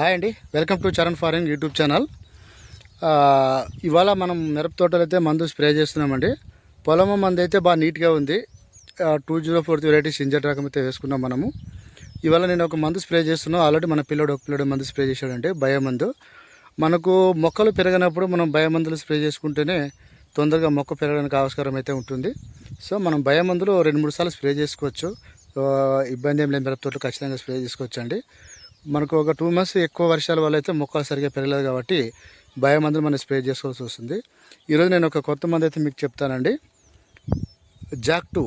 Hi అండి. Welcome to Charan farming YouTube channel. ఇవాళ మనం మిరప తోటలు అయితే మందు స్ప్రే చేస్తున్నామండి. పొలము మంది అయితే బాగా నీట్గా ఉంది. టూ జీరో ఫోర్ వెరైటీ సింజర్ రకం అయితే వేసుకున్నాం మనము. ఇవాళ నేను ఒక మందు స్ప్రే చేస్తున్నాను ఆల్రెడీ మన పిల్లడు ఒక పిల్లడు మందు స్ప్రే చేశాడంటే భయమందు మనకు మొక్కలు పెరగనప్పుడు మనం భయమందులు స్ప్రే చేసుకుంటేనే తొందరగా మొక్క పెరగడానికి ఆవిష్కారం అయితే ఉంటుంది. సో మనం భయమందులు రెండు మూడు సార్లు స్ప్రే చేసుకోవచ్చు. ఇబ్బంది ఏం లేదు. మిరప తోటలు ఖచ్చితంగా స్ప్రే చేసుకోవచ్చండి. మనకు ఒక టూ మంత్స్ ఎక్కువ వర్షాల వల్ల అయితే మొక్కలు సరిగా పెరగలేదు కాబట్టి భయమందులు మనం స్ప్రే చేసుకోవాల్సి వస్తుంది. ఈరోజు నేను ఒక కొత్త మంది అయితే మీకు చెప్తానండి. జాక్ టూ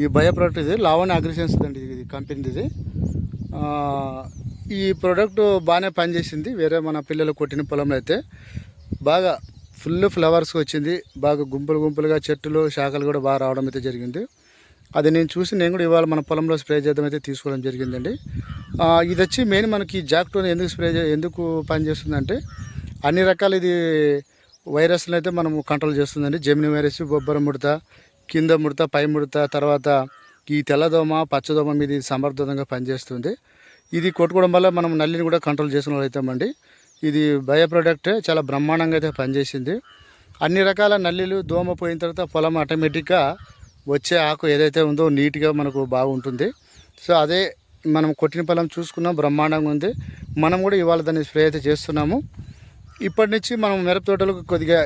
ఈ బయో ప్రోడక్ట్ ఇది లావణ్య అగ్రిసెన్స్ అండి ఇది కంపెనీది ఇది. ఈ ప్రోడక్ట్ బాగానే పనిచేసింది. వేరే మన పిల్లలు కొట్టిన పొలంలో అయితే బాగా ఫుల్ ఫ్లవర్స్ వచ్చింది. బాగా గుంపులు గుంపులుగా చెట్టులు శాఖలు కూడా బాగా రావడం అయితే జరిగింది. అది నేను చూసి నేను కూడా ఇవాళ మన పొలంలో స్ప్రే చేద్దాం అయితే తీసుకోవడం జరిగిందండి. ఇది వచ్చి మెయిన్ మనకి జాక్టోన్ ఎందుకు స్ప్రే ఎందుకు పనిచేస్తుందంటే అన్ని రకాల ఇది వైరస్లను అయితే మనము కంట్రోల్ చేస్తుందండి. జెమిని వైరస్ బొబ్బర ముడత కింద ముడత పై ముడత తర్వాత ఈ తెల్లదోమ పచ్చదోమ మీద ఇది సమర్థవంతంగా పనిచేస్తుంది. ఇది కొట్టుకోవడం వల్ల మనం నల్లిని కూడా కంట్రోల్ చేసిన వాళ్ళు అవుతామండి ఇది బయో ప్రోడక్ట్ చాలా బ్రహ్మాండంగా అయితే పనిచేసింది. అన్ని రకాల నల్లిలు దోమ పోయిన తర్వాత పొలం ఆటోమేటిక్గా వచ్చే ఆకు ఏదైతే ఉందో నీట్గా మనకు బాగుంటుంది. సో అదే మనం కొట్టిన పొలం చూసుకున్నాం బ్రహ్మాండంగా ఉంది. మనం కూడా ఇవాళ దాన్ని స్ప్రే అయితే చేస్తున్నాము. ఇప్పటి నుంచి మనం మిరప తోటలకు కొద్దిగా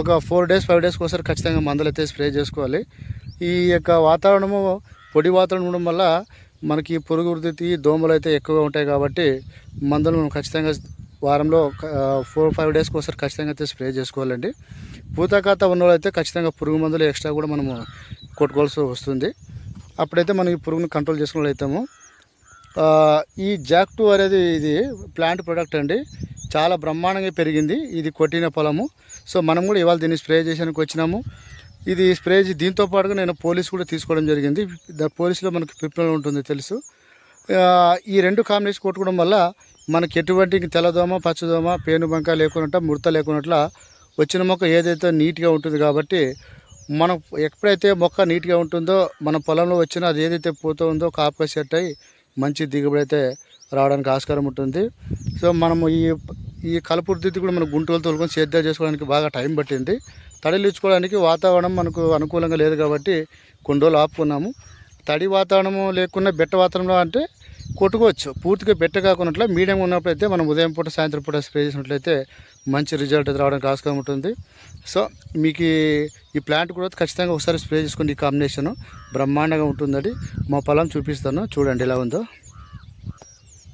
ఒక ఫోర్ డేస్ ఫైవ్ డేస్కి ఒకసారి ఖచ్చితంగా మందులు అయితే స్ప్రే చేసుకోవాలి. ఈ యొక్క వాతావరణము పొడి వాతావరణం ఉండడం వల్ల మనకి పురుగు వృద్ధి దోమలు అయితే ఎక్కువగా ఉంటాయి కాబట్టి మందులు మనం ఖచ్చితంగా వారంలో ఫోర్ ఫైవ్ డేస్కి ఒకసారి ఖచ్చితంగా అయితే స్ప్రే చేసుకోవాలండి. పూతకాత ఉన్న అయితే ఖచ్చితంగా పురుగు మందులు ఎక్స్ట్రా కూడా మనము కొట్టుకోవాల్సి వస్తుంది. అప్పుడైతే మనం ఈ పురుగును కంట్రోల్ చేసుకునే అవుతాము. ఈ జాక్ టూ అనేది ఇది ప్లాంట్ ప్రొడక్ట్ అండి. చాలా బ్రహ్మాండంగా పెరిగింది. ఇది కొట్టిన పొలము. సో మనం కూడా ఇవాళ దీన్ని స్ప్రే చేసానికి వచ్చినాము. ఇది స్ప్రే దీంతో పాటుగా నేను పోలీస్ కూడా తీసుకోవడం జరిగింది. దా- పోలీసులో మనకి పిప్పిల్ ఉంటుంది తెలుసు. ఈ రెండు కాంబినేషన్ కొట్టుకోవడం వల్ల మనకి ఎటువంటి తెల్లదోమ పచ్చదోమ పేనుబంక లేకున్నట్ట ముడత లేకున్నట్ల వచ్చిన మొక్క ఏదైతే నీట్గా ఉంటుంది కాబట్టి మనం ఎప్పుడైతే మొక్క నీట్గా ఉంటుందో మన పొలంలో వచ్చిన అది ఏదైతే పోతుందో ఉందో కాపుగా సెట్ అయ్యి మంచి దిగుబడి అయితే రావడానికి ఆస్కారం ఉంటుంది. సో మనము ఈ ఈ కలుపు వృద్ధి కూడా మనం గుంటూరు తోలుకొని సేద్యం చేసుకోవడానికి బాగా టైం పట్టింది. తడిలు వాతావరణం మనకు అనుకూలంగా లేదు కాబట్టి కొన్ని రోజులు ఆపుకున్నాము. తడి వాతావరణము లేకుండా బెట్ట వాతావరణం అంటే కొట్టుకోవచ్చు. పూర్తిగా బెట్ట కాకున్నట్లు మీడియం ఉన్నప్పుడైతే మనం ఉదయం పూట సాయంత్రం పూట స్ప్రే చేసినట్లయితే మంచి రిజల్ట్ రావడానికి ఆస్కారం ఉంటుంది. సో మీకు ఈ- ప్లాంట్ కూడా ఖచ్చితంగా ఒకసారి స్ప్రే చేసుకోండి ఈ కాంబినేషన్ బ్రహ్మాండంగా ఉంటుందండి. మా పొలం చూపిస్తాను. చూడండి ఎలా ఉందో.